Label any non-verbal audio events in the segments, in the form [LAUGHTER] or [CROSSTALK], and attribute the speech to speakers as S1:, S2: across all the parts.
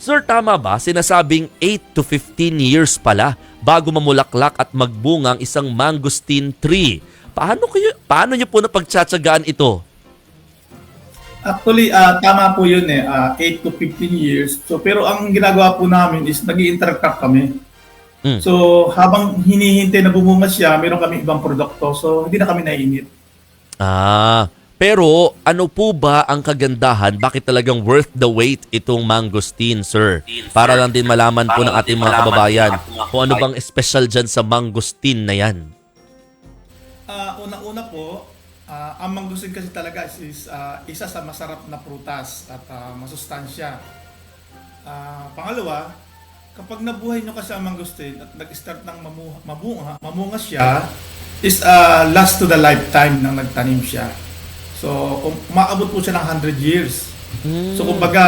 S1: Sir, tama ba? Sinasabing 8 to 15 years pala bago mamulaklak at magbunga ang isang mangosteen tree. Paano kayo paano niyo po napagtsatsagaan ito?
S2: Actually, ah, tama po yun eh, ah, 8 to 15 years. So, pero ang ginagawa po namin is nag interact kami.
S1: Mm.
S2: So, habang hinihintay na bumunga siya, meron kami ibang produkto. So, hindi na kami nainit.
S1: Ah, pero ano po ba ang kagandahan? Bakit talagang worth the wait itong mangosteen, sir? Para lang din malaman po ng ating mga kababayan kung ano bang special dyan sa mangosteen na yan.
S2: Ah, unang-una po, ah, ang mangustin kasi talaga is, ah, isa sa masarap na prutas at ah, masustansya. Ah, pangalawa, kapag nabuhay nyo kasi ang mangustin at nag-start ng mamu- mamunga, mamunga siya, is ah, last to the lifetime nang nagtanim siya. So, um, umaabot po siya ng 100 years. So, kumbaga,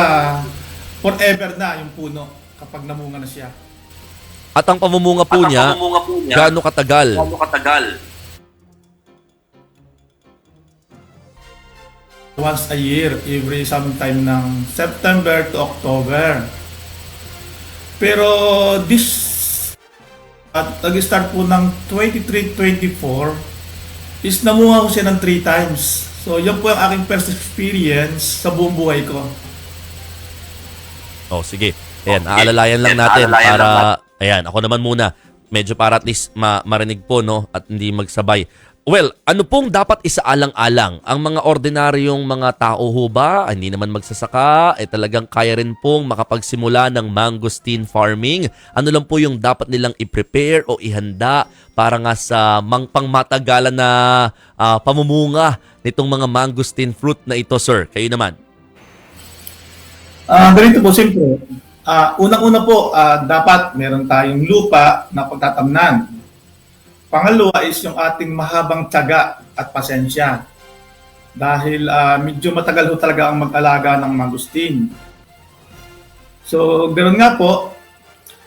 S2: forever na yung puno kapag namunga na siya.
S1: At ang pamumunga po niya, gaano katagal?
S3: katagal?
S2: once a year, every sometime ng September to October. Pero this at nag-start po ng 23-24 is namunga ko siya ng 3 times. So, yun po ang aking first experience sa buong buhay ko.
S1: Oh, sige. Ayan,
S3: Okay.
S1: aalalayan lang
S3: Ayan,
S1: natin
S3: aalalayan
S1: para
S3: lang
S1: ayan, ako naman muna. Medyo para at least ma- marinig po no at hindi magsabay. Well, ano pong dapat isaalang-alang? Ang mga ordinaryong mga tao ho ba, hindi naman magsasaka, eh talagang kaya rin pong makapagsimula ng mangosteen farming? Ano lang po yung dapat nilang i-prepare o ihanda para nga sa mang pangmatagalan na ah, pamumunga nitong mga mangosteen fruit na ito, sir? Kayo naman.
S2: Ah, ganito po, simple. Ah, unang-una po, ah, dapat meron tayong lupa na pagtatamnan. Pangalawa is yung ating mahabang tiyaga at pasensya. Dahil ah, medyo matagal ho talaga ang mag-alaga ng mangustin. So, ganoon nga po,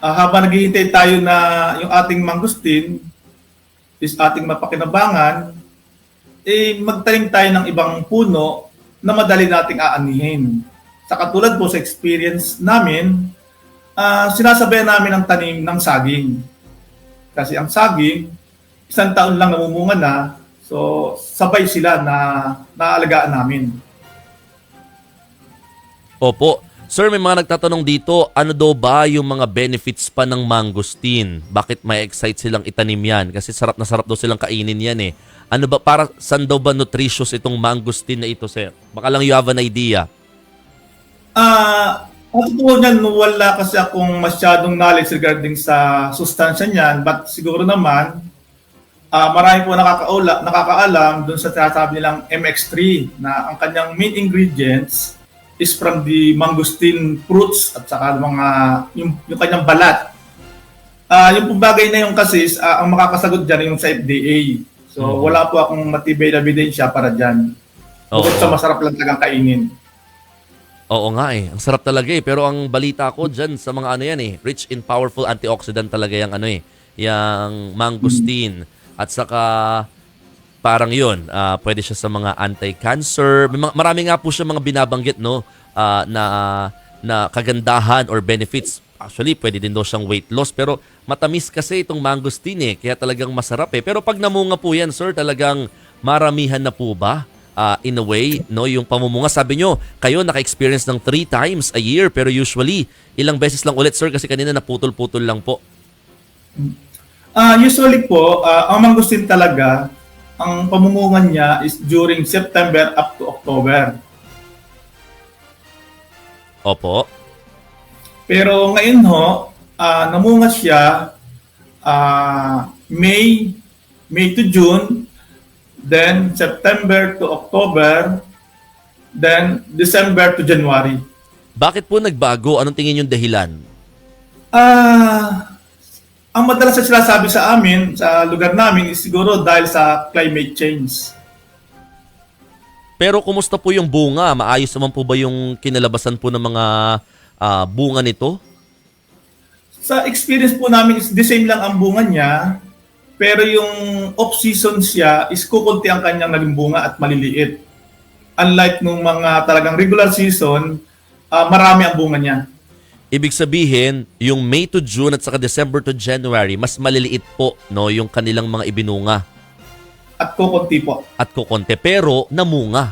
S2: ah, habang naghihintay tayo na yung ating mangustin is ating mapakinabangan, eh magtanim tayo ng ibang puno na madali nating aanihin. Sa katulad po sa experience namin, ah sinasabayan namin ang tanim ng saging. Kasi ang saging, isang taon lang namumunga na, so sabay sila na naalagaan namin.
S1: Opo. Sir, may mga nagtatanong dito, ano daw ba yung mga benefits pa ng mangosteen? Bakit may excite silang itanim yan? Kasi sarap na sarap daw silang kainin yan eh. Ano ba, para saan daw ba nutritious itong mangosteen na ito, sir? Baka lang you have an idea.
S2: Ah, uh, totoo niyan, wala kasi akong masyadong knowledge regarding sa sustansya niyan, but siguro naman, ah marami po nakakaula, nakakaalam dun sa sinasabi nilang MX3 na ang kanyang main ingredients is from the mangosteen fruits at saka mga yung, yung kanyang balat. Ah, yung pong bagay na yung kasi is, ah, ang makakasagot diyan yung sa FDA. So
S1: Mhm.
S2: wala po akong matibay na ebidensya para diyan. Bukod sa masarap lang talagang kainin.
S1: Oo nga eh. Ang sarap talaga eh. Pero ang balita ko dyan sa mga ano yan eh. Rich in powerful antioxidant talaga yung ano eh. Yung mangosteen. At saka parang yun. ah, pwede siya sa mga anti-cancer. May mga- Marami nga po siya mga binabanggit no. ah, na, na kagandahan or benefits. Actually, pwede din daw siyang weight loss. Pero matamis kasi itong mangosteen eh. Kaya talagang masarap eh. Pero pag namunga po yan, sir, talagang maramihan na po ba? uh, in a way, no, yung pamumunga. Sabi nyo, kayo naka-experience ng three times a year, pero usually, ilang beses lang ulit, sir, kasi kanina naputol-putol lang po.
S2: Ah, usually po, ah, ang mangustin talaga, ang pamumungan niya is during September up to October.
S1: Opo.
S2: Pero ngayon ho, ah, namunga siya ah, May, May to June, then September to October, then December to January.
S1: Bakit po nagbago? Anong tingin yung dahilan?
S2: Ah, ang madalas na sinasabi sa amin, sa lugar namin, is siguro dahil sa climate change.
S1: Pero kumusta po yung bunga? Maayos naman po ba yung kinalabasan po ng mga ah, bunga nito?
S2: Sa experience po namin is the same lang ang bunga niya, pero yung off-season siya is kukunti ang kanyang naging bunga at maliliit. Unlike nung mga talagang regular season, ah, marami ang bunga niya.
S1: Ibig sabihin, yung May to June at saka December to January, mas maliliit po no, yung kanilang mga ibinunga
S2: At kukunti po.
S1: at kukonte. Pero namunga.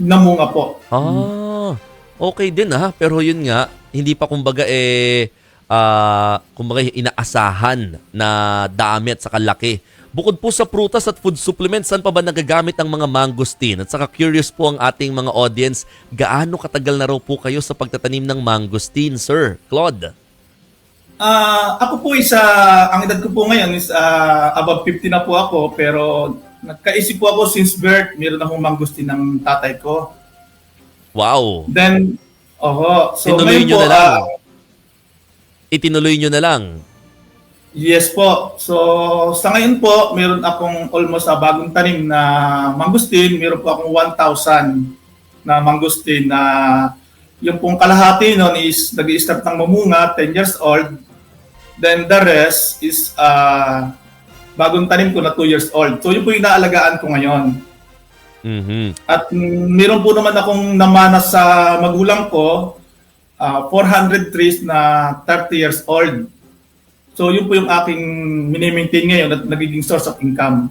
S2: Namunga po.
S1: Ah, okay din ha. Pero yun nga, hindi pa kumbaga eh, ah, kumbaga inaasahan na dami at saka laki. Bukod po sa prutas at food supplements, saan pa ba nagagamit ang mga mangosteen? At saka curious po ang ating mga audience, gaano katagal na raw po kayo sa pagtatanim ng mangosteen, Sir Claude?
S2: Ah, ako po isa, ang edad ko po ngayon is ah, above 50 na po ako, pero nagkaisip po ako since birth, meron akong mangustin ng tatay ko.
S1: Wow!
S2: Then, oho, so
S1: Tinuloy nyo
S2: po,
S1: na lang.
S2: ah,
S1: Itinuloy nyo na lang.
S2: Yes po. So, sa ngayon po, meron akong almost a bagong tanim na mangustin. Meron po akong 1,000 na mangustin na yung pong kalahati nun is nag start ng mamunga, 10 years old. Then the rest is uh, bagong tanim ko na 2 years old. So yun po yung inaalagaan ko ngayon.
S1: Mhm.
S2: At meron po naman akong namana sa magulang ko, ah, 400 trees na 30 years old. So yun po yung aking minimaintain ngayon at nagiging source of income.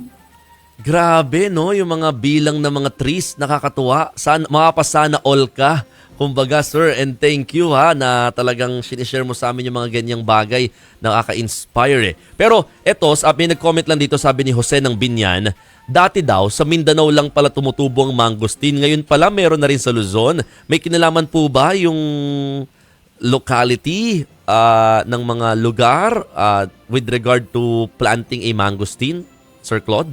S1: Grabe, no? Yung mga bilang ng mga trees, nakakatuwa. Sana, makapasana all ka. Kumbaga, sir, and thank you ha na talagang sinishare mo sa amin yung mga ganyang bagay na nakaka-inspire eh. Pero eto, sabi nag-comment lang dito, sabi ni Jose ng Binyan, dati daw sa Mindanao lang pala tumutubo ang mangosteen. Ngayon pala meron na rin sa Luzon. May kinalaman po ba yung locality ah, ng mga lugar ah, with regard to planting a mangosteen, Sir Claude?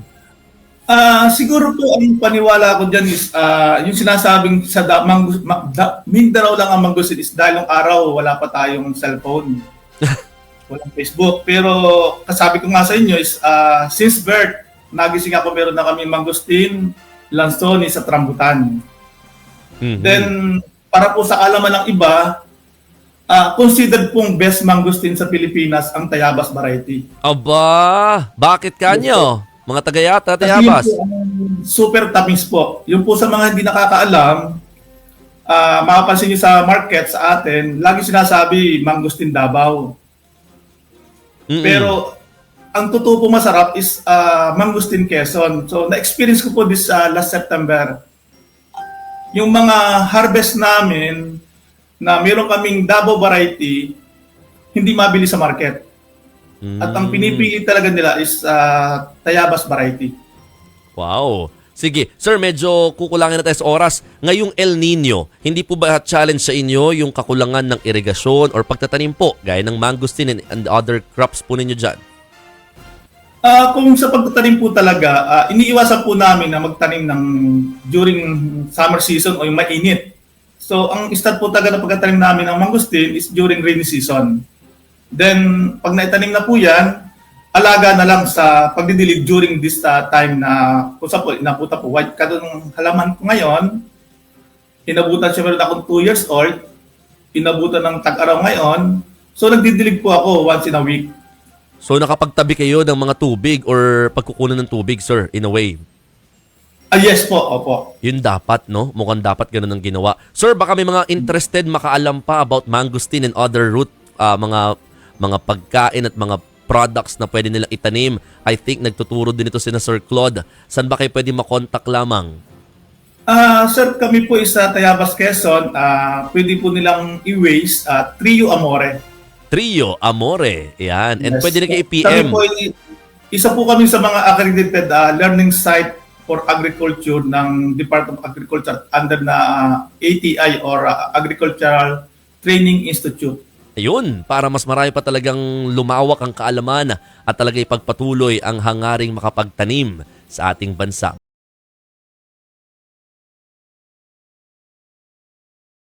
S2: Ah, siguro po ang paniwala ko diyan is ah, yung sinasabing sa da, mangus, ma, da, Mindanao lang ang mangustin is dahil ng araw wala pa tayong cellphone. [LAUGHS] Walang Facebook. Pero kasabi ko nga sa inyo is ah, since birth, nagising ako meron na kami mangustin, lansoni sa Trambutan.
S1: Mhm.
S2: Then, para po sa kalaman ng iba, ah, considered pong best mangustin sa Pilipinas ang Tayabas variety.
S1: Aba, bakit kanyo? Mga tagayata, tayabas.
S2: po ang super tamis po. Yung po sa mga hindi nakakaalam, ah makapansin nyo sa market sa atin, lagi sinasabi mangustin Davao.
S1: Mm-mm.
S2: Pero ang totoo po masarap is ah, mangustin Quezon. So na-experience ko po this ah, last September. Yung mga harvest namin na meron kaming Davao variety, hindi mabili sa market. At ang
S1: Mm.
S2: pinipili talaga nila is ah, Tayabas variety.
S1: Wow. Sige, sir, medyo kukulangin na tayo sa oras. Ngayong El Nino, hindi po ba challenge sa inyo yung kakulangan ng irigasyon or pagtatanim po, gaya ng mangosteen and, and other crops po ninyo dyan?
S2: Ah, kung sa pagtatanim po talaga, ah, iniiwasan po namin na magtanim ng during summer season o yung mainit. So, ang start po talaga ng pagtatanim namin ng mangosteen is during rainy season. Then, pag naitanim na po yan, alaga na lang sa pagdidilig during this ah, time na kung sa po, inabuta po, white ka ng halaman ko ngayon, inabutan siya meron akong 2 years old, inabutan ng tag-araw ngayon, so nagdidilig po ako once in a week.
S1: So nakapagtabi kayo ng mga tubig or pagkukunan ng tubig, sir, in a way.
S2: Ah, yes po, opo.
S1: Yun dapat, no? Mukhang dapat ganun ang ginawa. Sir, baka may mga interested makaalam pa about mangosteen and other root, ah, mga mga pagkain at mga products na pwede nilang itanim. I think nagtuturo din ito sina Sir Claude. Saan ba kayo pwede makontak lamang?
S2: Ah, sir, kami po is sa Tayabas, Quezon. Ah, pwede po nilang i-waste at Trio Amore.
S1: Trio Amore. Yan. And
S2: Yes.
S1: pwede na kayo
S2: Kami
S1: PM.
S2: po, isa po kami sa mga accredited ah, learning site for agriculture ng Department of Agriculture under na ATI or ah, Agricultural Training Institute.
S1: Ayun, para mas marami pa talagang lumawak ang kaalaman at talaga ipagpatuloy ang hangaring makapagtanim sa ating bansa.